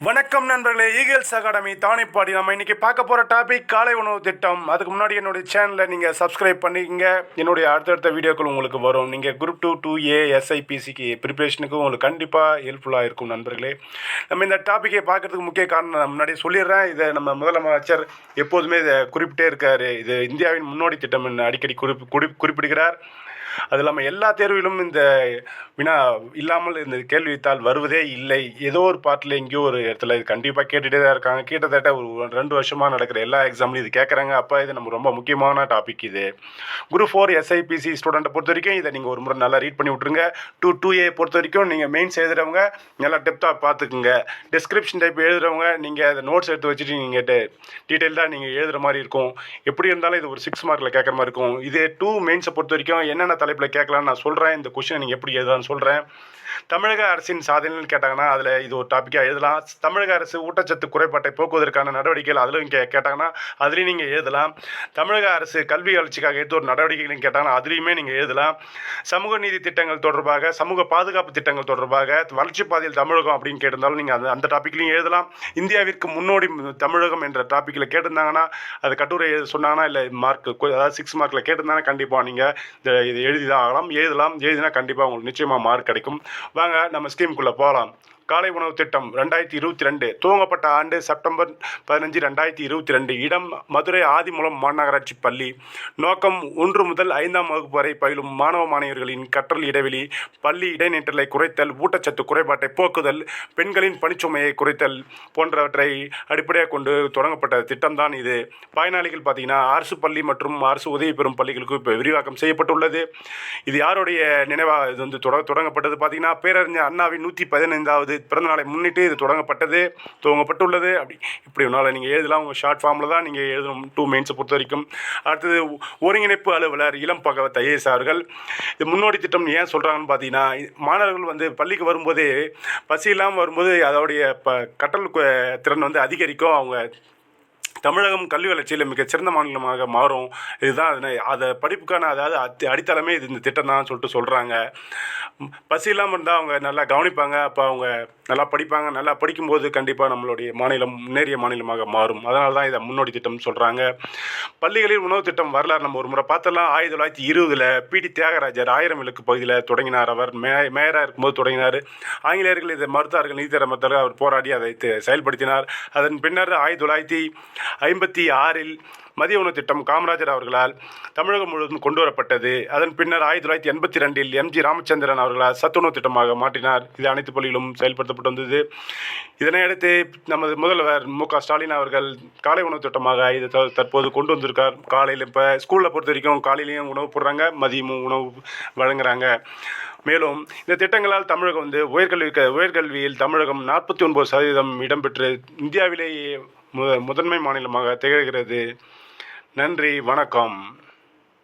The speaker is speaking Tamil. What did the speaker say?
வணக்கம் நண்பர்களே ஈகிள்ஸ் அகாடமி தானிப்பாடி. நம்ம இன்றைக்கி பார்க்க போகிற டாபிக் காலை உணவு திட்டம். அதுக்கு முன்னாடி என்னுடைய சேனலை நீங்கள் சப்ஸ்கிரைப் பண்ணிக்கிங்க. என்னுடைய அடுத்தடுத்த வீடியோக்கள் உங்களுக்கு வரும். நீங்கள் குரூப் டூ டூ ஏ எஸ்ஐபிசிக்கு ப்ரிப்பரேஷனுக்கு உங்களுக்கு கண்டிப்பாக ஹெல்ப்ஃபுல்லாக இருக்கும் நண்பர்களே. நம்ம இந்த டாப்பிக்கை பார்க்கறதுக்கு முக்கிய காரணம் நான் முன்னாடி சொல்லிடுறேன். இதை நம்ம முதலமைச்சர் எப்போதுமே இதை குறிப்பிட்டே இருக்கார். இது இந்தியாவின் முன்னோடி திட்டம் அடிக்கடி குறிப்பு குறிப்பிடுகிறார். அது இல்லாமல் எல்லா தேர்விலும் இந்த வினா இல்லாமல் இந்த கேள்வித்தாள் வருவதே இல்லை. ஏதோ ஒரு பாட்டில் எங்கேயோ ஒரு இடத்துல இது கண்டிப்பாக கேட்டுகிட்டே தான் இருக்காங்க. கிட்டத்தட்ட ஒரு ரெண்டு வருஷமாக நடக்கிற எல்லா எக்ஸாம்லையும் இது கேட்குறாங்க அப்போ இது நம்ம ரொம்ப முக்கியமான டாபிக் இது. குரூப் ஃபோர் எஸ்ஐபிசி ஸ்டூடெண்ட்டை பொறுத்த வரைக்கும் இதை நீங்கள் ஒரு முறை நல்லா ரீட் பண்ணி விட்ருங்க டூ டூ ஏ பொறுத்த வரைக்கும் நீங்கள் மெயின்ஸ் எழுதுறவங்க நல்லா டெப்த்தாக பார்த்துக்குங்க டிஸ்கிரிப்ஷன் டைப் எழுதுறவங்க நீங்கள் அதை நோட்ஸ் எடுத்து வச்சுட்டு நீங்கள் டீட்டெயில்டாக நீங்கள் எழுதுகிற மாதிரி இருக்கும். எப்படி இருந்தாலும் இது ஒரு சிக்ஸ் மார்க்கில் கேட்குற மாதிரி இருக்கும். இது டூ மெயின்ஸை பொறுத்த வரைக்கும் என்னென்ன தலைப்பில் கேட்கலான்னு நான் சொல்கிறேன் இந்த கொஷினை நீங்கள் எப்படி எழுதலாம்னு சொல்கிறேன் தமிழக அரசின் சாதனைன்னு கேட்டாங்கன்னா அதில் இது ஒரு டாப்பிக்காக எழுதலாம். தமிழக அரசு ஊட்டச்சத்து குறைபாட்டை போக்குவதற்கான நடவடிக்கைகள் அதிலும் கே கேட்டாங்கன்னா அதுலேயும் நீங்கள் எழுதலாம். தமிழக அரசு கல்வி வளர்ச்சிக்காக எடுத்த ஒரு நடவடிக்கைகளையும் கேட்டாங்கன்னா அதுலேயுமே நீங்கள் எழுதலாம். சமூக நீதி திட்டங்கள் தொடர்பாக சமூக பாதுகாப்பு திட்டங்கள் தொடர்பாக வளர்ச்சி பாதையில் தமிழகம் அப்படின்னு கேட்டிருந்தாலும் நீங்கள் அந்த அந்த டாப்பிக்லையும் எழுதலாம். இந்தியாவிற்கு முன்னோடி தமிழகம் என்ற டாப்பிக்கில் கேட்டிருந்தாங்கன்னா அது கட்டுரை எழுத சொன்னாங்கன்னா இல்லை மார்க் அதாவது சிக்ஸ் மார்க்கில் கேட்டிருந்தாங்கன்னா கண்டிப்பாக நீங்கள் இதை இது எழுதி தான் ஆகலாம். எழுதலாம். எழுதினா கண்டிப்பாக உங்களுக்கு நிச்சயமாக மார்க் கிடைக்கும். வாங்க நம்ம ஸ்கீமுக்குள்ளே போகலாம் காலை உணவு திட்டம் ரெண்டாயிரத்தி இருபத்தி ரெண்டு துவங்கப்பட்ட ஆண்டு செப்டம்பர் பதினஞ்சு ரெண்டாயிரத்தி இருபத்தி ரெண்டு இடம் மதுரை ஆதிமூலம் மாநகராட்சி பள்ளி. நோக்கம் ஒன்று முதல் ஐந்தாம் வகுப்பு வரை பயிலும் மாணவ மாணவியர்களின் கற்றல் இடைவெளி பள்ளி இடைநிற்றலை குறைத்தல் ஊட்டச்சத்து குறைபாட்டை போக்குதல் பெண்களின் பணிச்சுமையை குறைத்தல் போன்றவற்றை அடிப்படையாக கொண்டு தொடங்கப்பட்ட திட்டம்தான் இது. பயனாளிகள் பார்த்தீங்கன்னா அரசு பள்ளி மற்றும் அரசு உதவி பெறும் பள்ளிகளுக்கு இப்போ விரிவாக்கம் செய்யப்பட்டுள்ளது. இது யாருடைய நினைவாக இது வந்து தொட தொடங்கப்பட்டது பார்த்தீங்கன்னா பேரறிஞர் அண்ணாவின் நூற்றி பதினைந்தாவது பிறந்தநாளை முன்னிட்டு இது தொடங்கப்பட்டது துவங்கப்பட்டுள்ளது. அப்படி இப்படி ஒன்றால் நீங்கள் எழுதலாம். உங்கள் ஷார்ட் ஃபார்மில் தான் நீங்கள் எழுதணும். டூ மெயின்ஸை பொறுத்த வரைக்கும். அடுத்தது ஒருங்கிணைப்பு அலுவலர் இளம் பகவத் ஐஏஎஸ் அவர்கள். இது முன்னோடி திட்டம் ஏன் சொல்கிறாங்கன்னு பார்த்தீங்கன்னா மாணவர்கள் வந்து பள்ளிக்கு வரும்போது பசி இல்லாமல் வரும்போது அதோடைய ப கற்றல் திறன் வந்து அதிகரிக்கும். அவங்க தமிழகம் கல்வி வளர்ச்சியில் மிகச்சிறந்த மாநிலமாக மாறும். இதுதான் அதனை அதை படிப்புக்கான அதாவது அத்தி அடித்தளமே இது இந்த திட்டம் தான் சொல்லிட்டு சொல்கிறாங்க பசி இல்லாமல் இருந்தால் அவங்க நல்லா கவனிப்பாங்க. அப்போ அவங்க நல்லா படிப்பாங்க. நல்லா படிக்கும்போது கண்டிப்பாக நம்மளுடைய மாநிலம் முன்னேறிய மாநிலமாக மாறும். அதனால தான் இதை முன்னோடி திட்டம்னு சொல்கிறாங்க பள்ளிகளில் உணவு திட்டம் வரலாறு நம்ம ஒரு முறை பார்த்தலாம். ஆயிரத்தி தொள்ளாயிரத்தி இருபதில் பிடி தியாகராஜர் ஆயிரம் விளக்கு பகுதியில் தொடங்கினார் அவர். மே மேயராக இருக்கும்போது தொடங்கினார். ஆங்கிலேயர்கள் இதை மறுத்தார்கள். நீதித்தர மறுத்தார்கள் அவர் போராடி அதை செயல்படுத்தினார். அதன் பின்னர் ஆயிரத்தி தொள்ளாயிரத்தி ஐம்பத்தி ஆறில் மதிய உணவு திட்டம் காமராஜர் அவர்களால் தமிழகம் முழுவதும் கொண்டு வரப்பட்டது அதன் பின்னர் ஆயிரத்தி தொள்ளாயிரத்தி எண்பத்தி ரெண்டில் எம் ஜி ராமச்சந்திரன் அவர்களால் சத்துணவு திட்டமாக மாற்றினார். இது அனைத்து பள்ளிகளும் செயல்படுத்தப்பட்டு வந்தது. இதனையடுத்து நமது முதல்வர் மு க ஸ்டாலின் அவர்கள் காலை உணவு திட்டமாக இதை த- தற்போது கொண்டு வந்திருக்கார். காலையில் இப்போ ஸ்கூலில் பொறுத்த வரைக்கும் காலையிலையும் உணவு போடுறாங்க மதியமும் உணவு வழங்குறாங்க. மேலும் இந்த திட்டங்களால் தமிழகம் வந்து உயர்கல்வி உயர்கல்வியில் தமிழகம் நாற்பத்தி ஒன்பது சதவீதம் இடம்பெற்று இந்தியாவிலேயே முத முதன்மை மாநிலமாக திகழ்கிறது. நன்றி வணக்கம்.